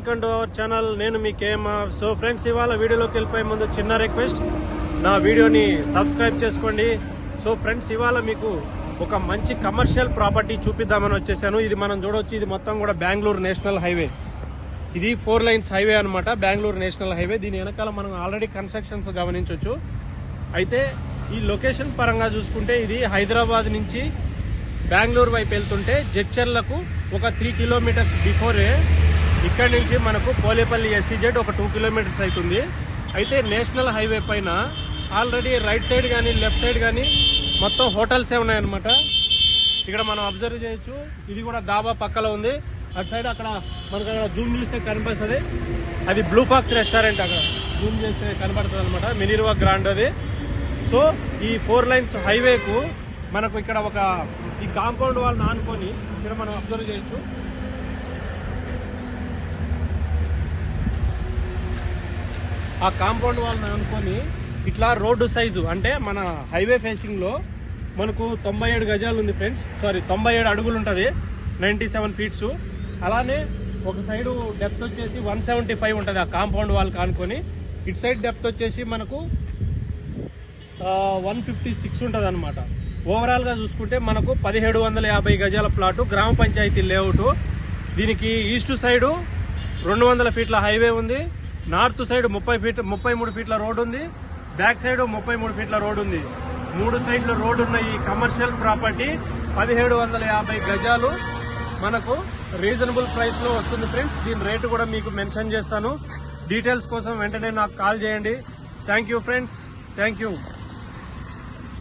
Welcome to our channel నేను మీ KMR so friends ఇవాళ వీడియోలోకి వెళ్ళిపోయే ముందు చిన్న రిక్వెస్ట్ నా వీడియోని సబ్స్క్రైబ్ చేసుకోండి. సో ఫ్రెండ్స్ ఇవాళ మీకు ఒక మంచి కమర్షియల్ ప్రాపర్టీ చూపిద్దామని వచ్చేసాను. ఇది మనం చూడవచ్చు ఇది మొత్తం కూడా బెంగళూరు నేషనల్ హైవే ఇది ఫోర్ లైన్స్ హైవే అన్నమాట. బెంగళూరు నేషనల్ హైవే దీని వెనకాల మనం ఆల్రెడీ కన్స్ట్రక్షన్స్ గమనించవచ్చు అయితే ఈ లొకేషన్ పరంగా చూసుకుంటే ఇది హైదరాబాద్ నుంచి బెంగళూరు వైపు వెళ్తుంటే జడ్చర్లకు ఒక త్రీ కిలోమీటర్స్ బిఫోరే ఇక్కడ నుంచి మనకు పోలేపల్లి ఎస్సీజెడ్ ఒక టూ కిలోమీటర్స్ అవుతుంది. అయితే నేషనల్ హైవే పైన ఆల్రెడీ రైట్ సైడ్ కానీ లెఫ్ట్ సైడ్ కానీ మొత్తం హోటల్సే ఉన్నాయన్నమాట. ఇక్కడ మనం అబ్జర్వ్ చేయొచ్చు. ఇది కూడా దాబా పక్కలో ఉంది. అటు సైడ్ అక్కడ మనకు అక్కడ జూమ్ చేస్తే కనిపిస్తుంది అది బ్లూ ఫాక్స్ రెస్టారెంట్ అక్కడ. జూమ్ చేస్తే కనబడుతుంది అనమాట మినిర్వా గ్రాండ్ అది. సో ఈ ఫోర్ లైన్స్ హైవేకు మనకు ఇక్కడ ఒక ఈ కాంపౌండ్ వాళ్ళని ఆనుకొని ఇక్కడ మనం అబ్జర్వ్ చేయొచ్చు. ఆ కాంపౌండ్ వాళ్ళని అనుకొని ఇట్లా రోడ్డు సైజు అంటే మన హైవే ఫేసింగ్లో మనకు తొంభై ఏడు గజాలు ఉంది ఫ్రెండ్స్. సారీ తొంభై ఏడు అడుగులు ఉంటుంది. Ninety seven feets. అలానే ఒక సైడు డెప్త్ వచ్చేసి వన్ సెవెంటీ ఫైవ్ ఉంటుంది ఆ కాంపౌండ్ వాల్ కానుకొని ఇటు సైడ్ డెప్త్ వచ్చేసి మనకు వన్ ఫిఫ్టీ సిక్స్ ఉంటుంది అనమాట ఓవరాల్గా చూసుకుంటే మనకు పదిహేడు వందల యాభై గజాల ప్లాటు గ్రామ పంచాయతీ లేఅవుట్. దీనికి ఈస్ట్ సైడు రెండు వందల ఫీట్ల హైవే ఉంది. నార్త్ సైడ్ ముప్పై ఫీట్ ముప్పై మూడు ఫీట్ల రోడ్డు ఉంది. బ్యాక్ సైడ్ ముప్పై మూడు ఫీట్ల రోడ్డు ఉంది. మూడు సైడ్ల రోడ్డు ఉన్న ఈ కమర్షియల్ ప్రాపర్టీ పదిహేడు వందల యాభై గజాలు మనకు రీజనబుల్ ప్రైస్లో వస్తుంది ఫ్రెండ్స్. దీని రేటు కూడా మీకు మెన్షన్ చేస్తాను. డీటెయిల్స్ కోసం వెంటనే నాకు కాల్ చేయండి. Thank you friends. Thank you.